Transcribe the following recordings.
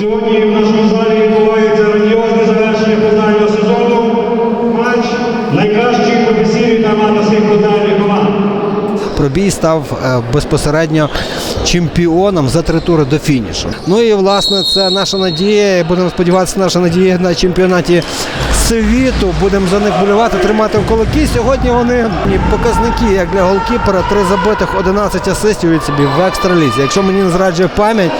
Сьогодні в нашому залі відбувається грандіозне завершення футбольного сезону. Матч найкращих професійних та аматорських футбольних команд. Пробій став е, безпосередньо чемпіоном за три тури до фінішу. Ну і власне це наша надія. Будемо сподіватися, наша надія на чемпіонаті світу. Будемо за них болювати, тримати в кулаки. Сьогодні вони показники, як для голкіпера, три забитих, 11 асистів від собі в екстралізі. Якщо мені не зраджує пам'ять.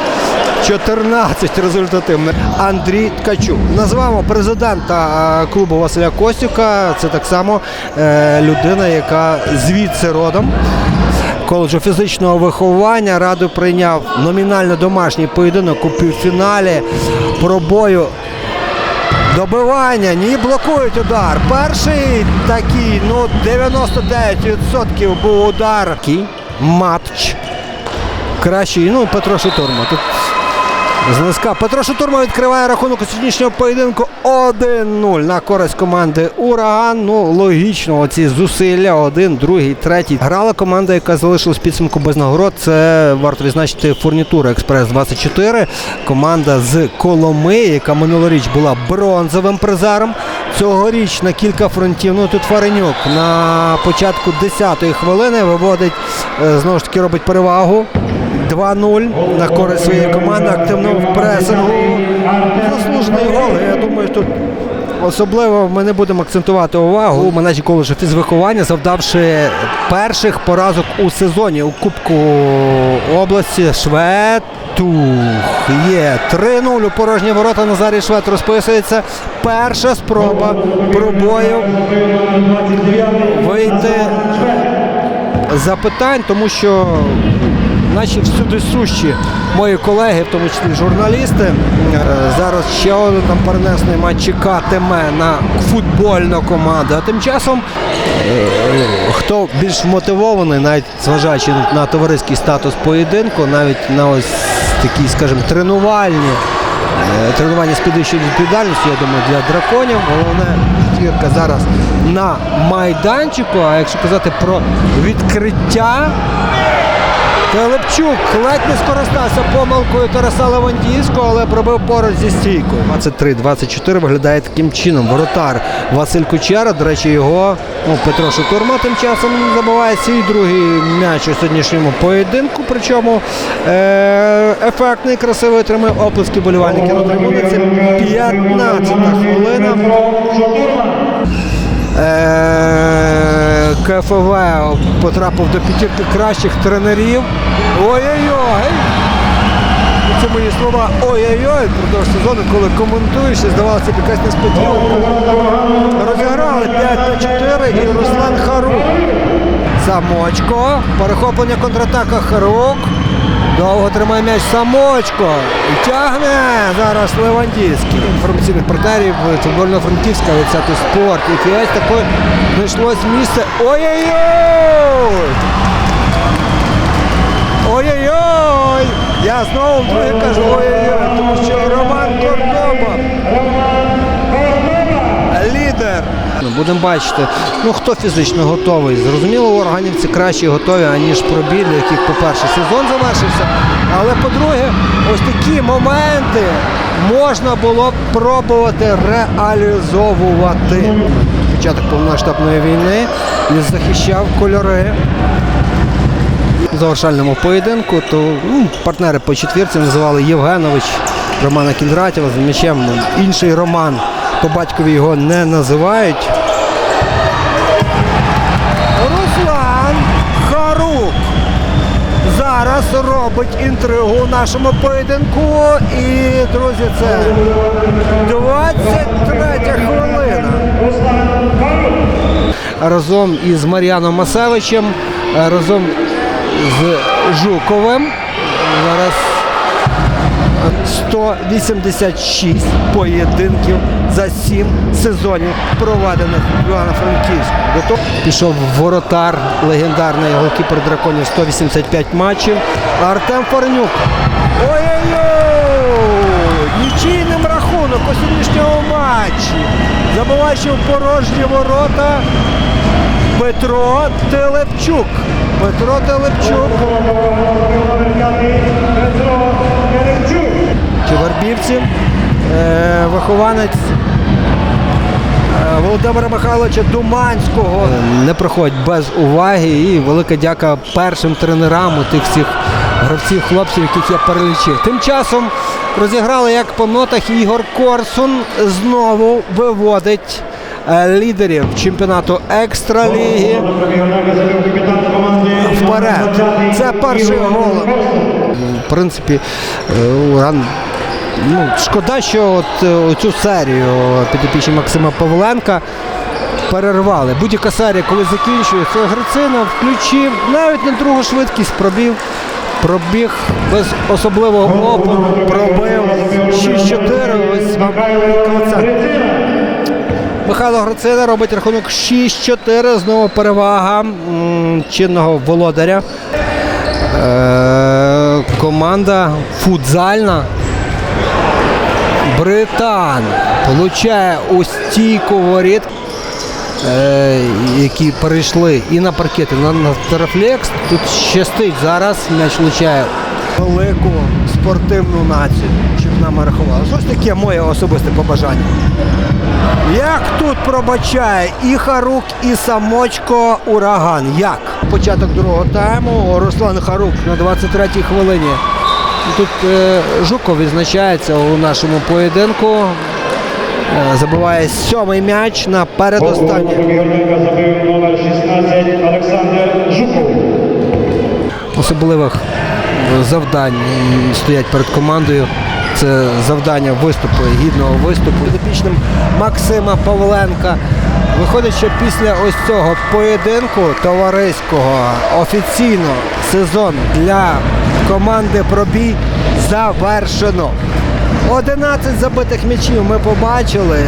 14 результативних. Андрій Ткачук. Назвемо президента е, клубу Василя Костюка. Це так само е, людина, яка звідси родом. Коледжу фізичного виховання раду прийняв номінально домашній поєдинок у півфіналі пробою Добивання, ні, блокують удар. Перший такий, ну 99% був удар. Матч. Кращий, ну, Петро Шутурма. Тут Злизька. Петро Шутурма відкриває рахунок у сьогоднішнього поєдинку 1-0 на користь команди Ураган. Ну, логічно, оці зусилля, один, другий, третій. Грала команда, яка залишилась підсумку без нагород. Це варто відзначити фурнітура Експрес 24. Команда з Коломи, яка минулоріч була бронзовим призером. Цьогоріч на кілька фронтів. Ну тут Фаренюк на початку 10-ї хвилини виводить, е, знову ж таки, робить перевагу. 2-0 на користь своєї команди, активно в пресингу. Заслужений гол. Я думаю, тут особливо ми не будемо акцентувати увагу у менеджі коледжу фізвиховання, завдавши перших поразок у сезоні у Кубку області. Шветух є 3-0 у порожні ворота. Назарій Швед розписується. Перша спроба пробою вийти запитань, тому що наші всюди сущі мої колеги, в тому числі журналісти. е, Зараз ще один там перенесений матч чекатиме на футбольну команду. А тим часом, е, хто більш мотивований, навіть зважаючи на товариський статус поєдинку, навіть на ось такі, скажімо, тренувальні. е, Тренування з підвищеною відповідальністю, я думаю, для драконів. Головне четвірка зараз на майданчику. А якщо казати про відкриття, Телепчук ледь не скористався помилкою Тараса Левандійського, але пробив поруч зі стійкою. 23-24 виглядає таким чином. Воротар Василь Кучера. До речі, його ну, Петро Шутурма тим часом забиває свій другий м'яч у сьогоднішньому поєдинку. Причому е- ефектний, красивий отримав оплески болівальники на трибуні. Це 15 хвилина. Е, КФВ потрапив до п'ятірки кращих тренерів. Ой-ой-ой! Це мої слова ой-ой-ой впродовж сезону, коли коментуєш, здавалося б якась несподіванка. Розіграли 5 на 4 і Руслан Харук. Самочко. Перехоплення контратака Харук. Довго тримає м'яч Самочко. І тягне зараз Левандівський. Інформаційних партнерів футбольно-франківська від спорт. І фієць такої знайшлось місце. Ой-ой-ой! Ой-ой-ой! Я знову кажу ой-ой-ой, тому що Роман Кордоба. Будемо бачити, ну хто фізично готовий. Зрозуміло, у органівці краще готові, аніж пробіль, яких, по-перше, сезон завершився. Але по-друге, ось такі моменти можна було б пробувати реалізовувати. Початок повномасштабної війни він захищав кольори в завершальному поєдинку, то ну, партнери по четвірці називали Євгенович Романа Кіндратєва з м'ячем. Інший Роман по батькові його не називають. Руслан Харук зараз робить інтригу у нашому поєдинку. І, друзі, це 23 хвилина разом із Мар'яном Масевичем, разом з Жуковим. Зараз 186 поєдинків за 7 сезонів проведених в Івано-Франківську. Пішов воротар, легендарний голкіпер драконів 185 матчів. Артем Форнюк. Ой-ой-ой! Нічийним рахунок у сьогоднішньому матчі. Забуваючи в порожні ворота Петро Телепчук. Петро Телепчук. Вербівці. Е, вихованець е, Володимира Михайловича Думанського не проходить без уваги. І велика дяка першим тренерам у тих всіх гравців, хлопців, яких я перелічив. Тим часом розіграли як по нотах Ігор Корсун знову виводить е, лідерів чемпіонату екстраліги вперед. Це перший гол. В принципі, е, Уран. Ну, шкода, що от е, цю серію підопічні Максима Павленка перервали. Будь-яка серія, коли закінчується, Грицина включив навіть на другу швидкість пробіг. Пробіг без особливого опору, пробив 6-4. Ось. Михайло Грицина робить рахунок 6-4. Знову перевага м, чинного володаря. Е, команда футзальна. Британ получає у стійку воріт, е, які перейшли і на паркет, і на, на терафлекс. Тут щастить зараз. М'яч влучає велику спортивну націю, щоб нам рахували. Щось таке моє особисте побажання. Як тут пробачає і Харук, і самочко ураган. Як? Початок другого тайму. Руслан Харук на 23-й хвилині. Тут е, Жуков відзначається у нашому поєдинку. Е, забиває сьомий м'яч на передостанній. Регіональний забив номер 16 Олександр Жуков. особливих завдань стоять перед командою. Це завдання виступу, гідного виступу. Підопічним Максима Павленка. Виходить, що після ось цього поєдинку товариського офіційно сезон для команди Пробій завершено. 11 забитих м'ячів ми побачили.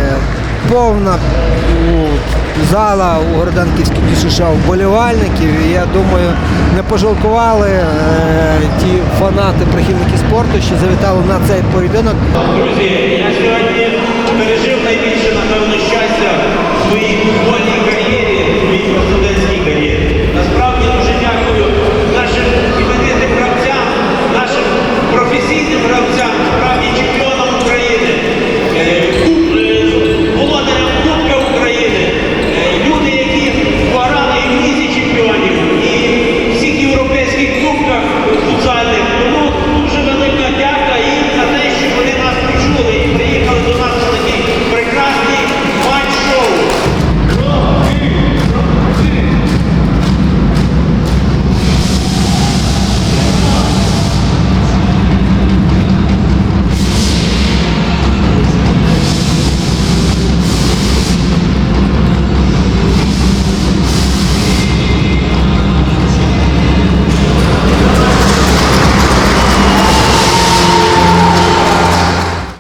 Повна ну, зала у Городанківській ДЮСШ вболівальників. І я думаю, не пожалкували е, ті фанати, прихильники спорту, що завітали на цей поєдинок. Друзі, я сьогодні пережив найбільше, напевно, щастя в своїй футбольній кар'єрі. Мій просто